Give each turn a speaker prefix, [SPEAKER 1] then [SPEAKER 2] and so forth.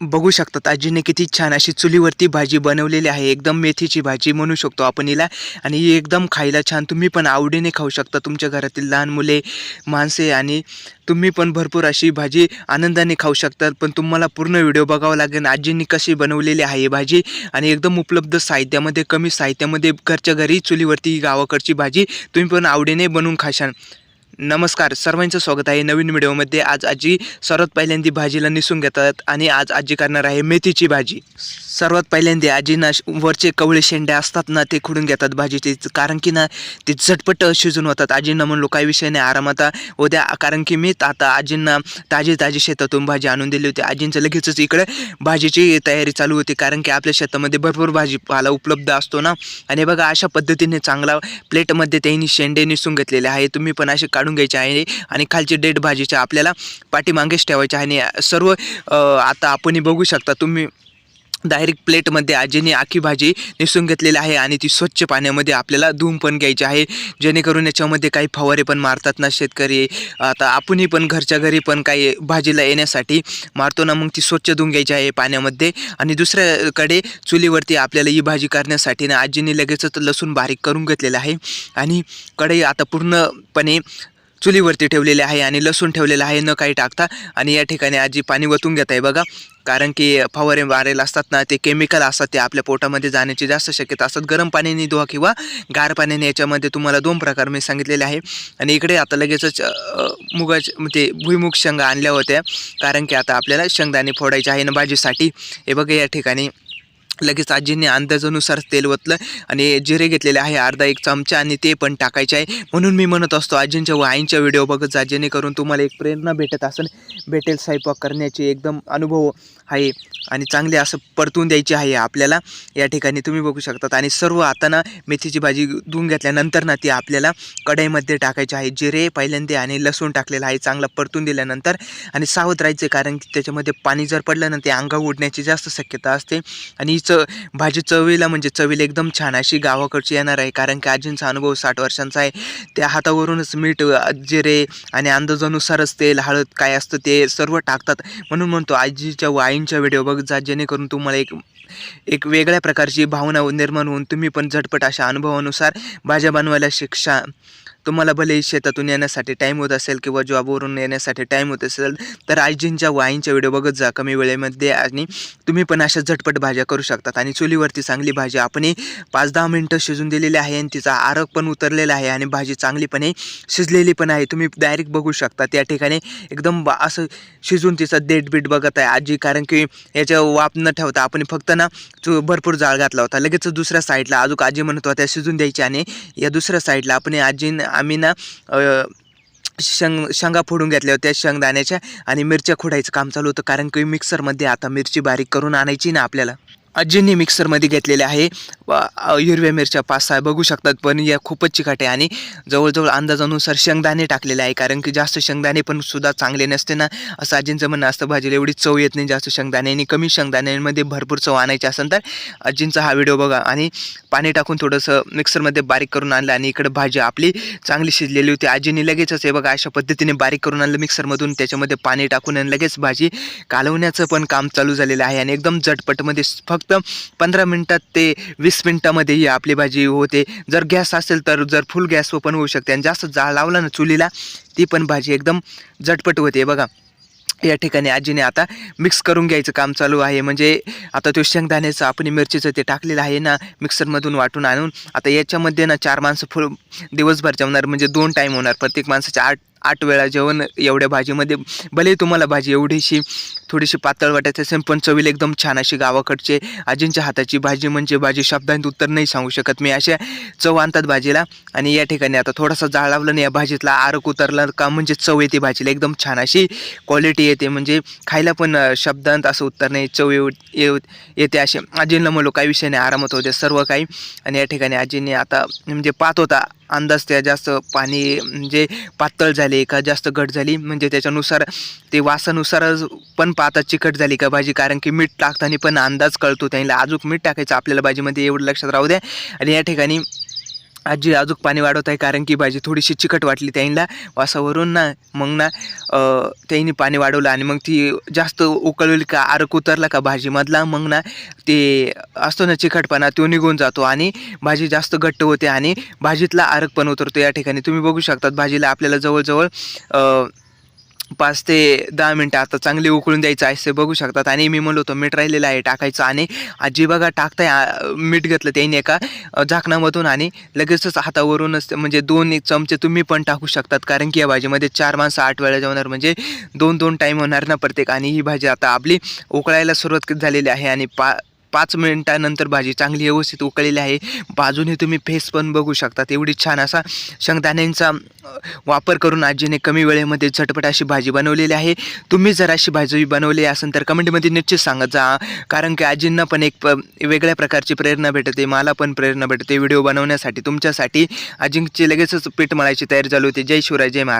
[SPEAKER 1] बघू शकतात. आजीने किती छान अशी चुलीवरती भाजी बनवलेली आहे. एकदम मेथीची भाजी म्हणू शकतो आपण हिला. आणि ही एकदम खायला छान. तुम्ही पण आवडीने खाऊ शकता. तुमच्या घरातील लहान मुले माणसे आणि तुम्ही पण भरपूर अशी भाजी आनंदाने खाऊ शकतात. पण तुम्हाला पूर्ण व्हिडिओ बघावा लागेल. आजींनी कशी बनवलेली आहे ही भाजी. आणि एकदम उपलब्ध साहित्यामध्ये कमी साहित्यामध्ये घरच्या घरी चुलीवरती गावाकडची भाजी तुम्ही पण आवडीने बनवून खाशाल. नमस्कार सर्वांचं स्वागत आहे नवीन व्हिडिओमध्ये. आज आजी सर्वात पहिल्यांदा भाजीला निसून घेतात आणि आज आजी करणार आहे मेथीची भाजी. सर्वात पहिल्यांदा आजी ना वरचे कवळे शेंडे असतात ना ते खुडून घेतात भाजीचे. कारण की ना ते झटपट शिजून होतात. आजींना म्हणलो काही विषय नाही आरामात उद्या कारण की मी आता आजींना ताजी ताजी शेतातून भाजी आणून दिली होती. आजींचं लगेचच इकडे भाजीची तयारी चालू होती. कारण की आपल्या शेतामध्ये भरपूर भाजीपाला उपलब्ध असतो ना. आणि बघा अशा पद्धतीने चांगला प्लेटमध्ये त्यांनी शेंडे निसून घेतलेले आहे तुम्ही पण असे काढून घ्यायचे आहे आणि खालची डेट भाजीच्या आपल्याला पाठीमागेच ठेवायचे आहे. आणि सर्व आता आपण बघू शकता तुम्ही डायरेक्ट प्लेटमध्ये आजीने आखी भाजी निसून घेतलेली आहे आणि ती स्वच्छ पाण्यामध्ये आपल्याला धुवून पण घ्यायची आहे. जेणेकरून याच्यामध्ये काही फवारे पण मारतात ना शेतकरी. आता आपणही पण घरच्या घरी पण काही भाजीला येण्यासाठी मारतो ना मग ती स्वच्छ धुवून घ्यायची आहे पाण्यामध्ये. आणि दुसऱ्याकडे चुलीवरती आपल्याला ही भाजी करण्यासाठी ना आजीने लगेचच लसूण बारीक करून घेतलेलं आहे. आणि कढई आता पूर्णपणे चुलीवरती ठेवलेले आहे आणि लसूण ठेवलेलं आहे. न काही टाकता. आणि या ठिकाणी आजी पाणी वतून घेत आहे बघा. कारण की फवारे मारेल असतात ना ते केमिकल असतात ते आपल्या पोटामध्ये जाण्याची जास्त शक्यता असतात. गरम पाण्याने धुवा किंवा गार पाण्याने याच्यामध्ये तुम्हाला दोन प्रकार मी सांगितलेले आहे. आणि इकडे आता लगेचच मुगाच म्हणजे ते भुईमुग शेंगा आणल्या होत्या. कारण की आता आपल्याला शेंगदाणे फोडायचे आहे ना भाजीसाठी. हे बघा या ठिकाणी. लगेच आजीने अंदाजानुसार तेल ओतलं आणि जिरे घेतलेले आहे अर्धा एक चमचा आणि ते पण टाकायचे आहे. म्हणून मी म्हणत असतो आजींच्या व आईंच्या व्हिडिओ बघत जा जेणेकरून तुम्हाला एक प्रेरणा भेटत असेल. भेटेल स्वयंपाक करण्याची एकदम अनुभव आहे आणि चांगले असं परतून द्यायची आहे आपल्याला. या ठिकाणी तुम्ही बघू शकतात. आणि सर्व आता ना मेथीची भाजी धुवून घेतल्यानंतर ना ती आपल्याला कढईमध्ये टाकायची आहे. जिरे पहिल्यांदा आणि लसूण टाकलेलं आहे चांगला परतून दिल्यानंतर. आणि सावध राहायचं कारण की त्याच्यामध्ये पाणी जर पडलं ना ते अंगावर उडण्याची जास्त शक्यता असते. आणि ही च भाजी चवीला म्हणजे चवीला एकदम छान अशी गावाकडची येणार आहे. कारण की आजींचा अनुभव साठ वर्षांचा आहे. त्या हातावरूनच मीठ जिरे आणि अंदाजानुसारच तेल हळद काय असतं ते सर्व टाकतात. म्हणून म्हणतो आजीच्या व आईंच्या व्हिडिओ बघत जा जेणेकरून तुम्हाला एक एक वेगळ्या प्रकारची भावना निर्माण होऊन तुम्ही पण झटपट अशा अनुभवानुसार भाज्या बनवायला शिक्षा तुम्हाला भले शेतातून येण्यासाठी टाईम होत असेल किंवा जॉबवरून येण्यासाठी टाईम होत असेल तर आजींच्या व आईंच्या व्हिडिओ बघत जा कमी वेळेमध्ये आणि तुम्ही पण अशा झटपट भाज्या करू शकतात. आणि चुलीवरती चांगली भाजी आपण पाच दहा मिनटं शिजून दिलेली आहे आणि तिचा आरग पण उतरलेला आहे आणि भाजी चांगलीपणे शिजलेली पण आहे. तुम्ही डायरेक्ट बघू शकता. त्या ठिकाणी एकदम बा- असं शिजून तिचा देठ बीट बघत आहे आजी. कारण की याच्या वाप न ठेवता आपण फक्त ना भरपूर जाळ घातला होता. लगेच दुसऱ्या साईडला अजून आजी म्हणत होत्या शिजून द्यायची आणि या दुसऱ्या साईडला आपण आजी आम्ही ना शेंग शेंगा फोडून घेतल्या होत्या शेंगदाण्याच्या आणि मिरच्या खोडायचं काम चालू होतं. कारण की मिक्सरमध्ये आता मिरची बारीक करून आणायची ना आपल्याला. अजिनी मिक्सरमध्ये घेतलेले आहे. हिरव्या मिरच्या पाच सहा बघू शकतात पण या खूपच चिकाट आहे आणि जवळजवळ अंदाजानुसार शेंगदाणे टाकलेले आहे. कारण की जास्त शेंगदाणे पण सुद्धा चांगले नसते ना. असं आजींचं म्हणणं असतं भाजीला एवढी चव येत नाही जास्त शेंगदाणे आणि कमी शेंगदाण्यांमध्ये भरपूर चव आणायची असेल तर आजींचा हा व्हिडिओ बघा. आणि पाणी टाकून थोडंसं मिक्सरमध्ये बारीक करून आणलं आणि इकडं भाजी आपली चांगली शिजलेली होती. आजीने लगेचच हे बघा अशा पद्धतीने बारीक करून आणलं मिक्सरमधून. त्याच्यामध्ये पाणी टाकून आणि लगेच भाजी कालवण्याचं पण काम चालू झालेलं आहे. आणि एकदम झटपटमध्ये फक्त पंधरा मिनटात ते वीस मिनटामध्ये ही आपली भाजी होते. जर गॅस असेल तर जर फुल गॅस ओपन होऊ शकते. आणि जास्त जाळ लावला ना चुलीला ती पण भाजी एकदम झटपट होते. बघा या ठिकाणी आजीने आता मिक्स करून घ्यायचं काम चालू आहे. म्हणजे आता तो शेंगदाण्याचं आपण मिरचीचं ते टाकलेलं आहे ना मिक्सरमधून वाटून आणून. आता याच्यामध्ये ना चार माणसं फुल दिवसभर जेवणार. म्हणजे दोन टाईम होणार. प्रत्येक माणसाचे आठ आठ वेळा जेवण एवढ्या भाजीमध्ये. भले तुम्हाला भाजी एवढीशी थोडीशी पातळ वाटायचं असेल पण चवीला एकदम छान अशी गावाकडचे आजींच्या हाताची भाजी म्हणजे भाजी शब्दांत उत्तर नाही सांगू शकत मी. अशा चव आणतात भाजीला. आणि या ठिकाणी आता थोडासा जाळ लावला या भाजीतला आरक उतरला का म्हणजे चव येते भाजीला. एकदम छान अशी क्वालिटी येते. म्हणजे खायला पण शब्दांत असं उत्तर नाही चव येऊ येऊ येते असे. आजींना म्हणलो काही विषय नाही आरामात होते सर्व काही. आणि या ठिकाणी आजीने आता म्हणजे पाहत होता अंदाज त्या जास्त पाणी म्हणजे पातळ झाले का जास्त घट झाली म्हणजे त्याच्यानुसार ते वासानुसार पण पाहता चिकट झाली का भाजी कारण की मीठ टाकताना पण अंदाज कळतो त्यांना अजून मीठ टाकायचं आपल्याला भाजीमध्ये एवढं लक्षात राहू द्या. आणि या ठिकाणी आजी अजून पाणी वाढवत आहे कारण की भाजी थोडीशी चिकट वाटली त्यांना. वासावरून ना मग ना त्यांनी पाणी वाढवलं आणि मग ती जास्त उकळवली का आरक उतरला का भाजीमधला मग ना ते असतो ना चिकटपणा तो निघून जातो आणि भाजी जास्त घट्ट होते आणि भाजीतला आरक पण उतरतो या ठिकाणी. तुम्ही बघू शकतात भाजीला आपल्याला जवळजवळ पाच ते दहा मिनटं आता चांगली उकळून द्यायचं आहे असे बघू शकतात. आणि मी म्हणलो होतो मीठ राहिलेलं आहे टाकायचं आणि आजी बघा टाकताय मीठ घेतलं त्यांनी एका झाकणामधून आणि लगेचच हातावरूनच म्हणजे दोन एक चमचे तुम्ही पण टाकू शकतात. कारण की या भाजीमध्ये चार माणसं आठ वेळा जेवणार म्हणजे दोन दोन टाईम होणार ना प्रत्येक. आणि ही भाजी आता आपली उकळायला सुरुवात झालेली आहे आणि पा पाच मिनिटानंतर भाजी चांगली व्यवस्थित उकळलेली आहे. बाजूने तुम्ही फेस पण बघू शकता एवढी छान असा शेंगदाण्यांचा वापर करून आजीने कमी वेळेमध्ये झटपट अशी भाजी बनवलेली आहे. तुम्ही जर अशी भाजी बनवली असेल तर कमेंटमध्ये निश्चित सांगत जा. कारण की आजींना पण एक प वेगळ्या प्रकारची प्रेरणा भेटते मला पण प्रेरणा भेटते व्हिडिओ बनवण्यासाठी तुमच्यासाठी. आजींची लगेचच पीठ मळायची तयारी चालू होती. जय शिवराय जय महाराज.